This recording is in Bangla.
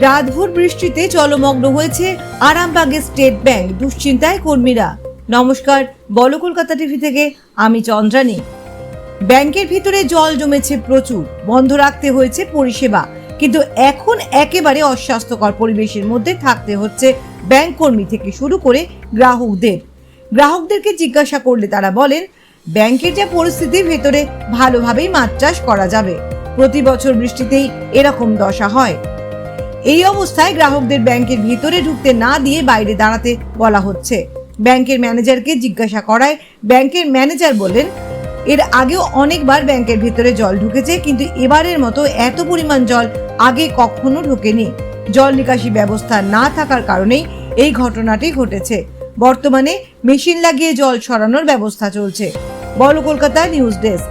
রাতভর বৃষ্টিতে জলমগ্ন হয়েছে আরামবাগের স্টেট ব্যাংক দুশ্চিন্তায় কর্মীরা। নমস্কার, বল কলকাতা টিভি থেকে, আমি চন্দ্রানী। ব্যাংকের ভিতরে জল জমেছে প্রচুর, বন্ধ রাখতে হয়েছে পরিষেবা। কিন্তু এখন একেবারে অস্বাস্থ্যকর পরিবেশের মধ্যে থাকতে হচ্ছে ব্যাংক কর্মী থেকে শুরু করে গ্রাহকদের। গ্রাহকদেরকে জিজ্ঞাসা করলে তারা বলেন, ব্যাংকের যা পরিস্থিতি, ভেতরে ভালোভাবেই মাছ চাষ করা যাবে। প্রতি বছর বৃষ্টিতেই এরকম দশা হয়। এই অবস্থায় গ্রাহকদের ব্যাংকের ভিতরে ঢুকতে না দিয়ে বাইরে দাঁড়াতে বলা হচ্ছে। ব্যাংকের ম্যানেজারকে জিজ্ঞাসা করায় ব্যাংকের ম্যানেজার বললেন এর আগেও অনেকবার ব্যাংকের ভিতরে জল ঢুকেছে, কিন্তু এবারের মতো এত পরিমাণ জল আগে কখনো ঢোকেনি। জল নিকাশি ব্যবস্থা না থাকার কারণেই এই ঘটনাটি ঘটেছে। বর্তমানে মেশিন লাগিয়ে জল সরানোর ব্যবস্থা চলছে। বল কলকাতা নিউজ ডেস্ক।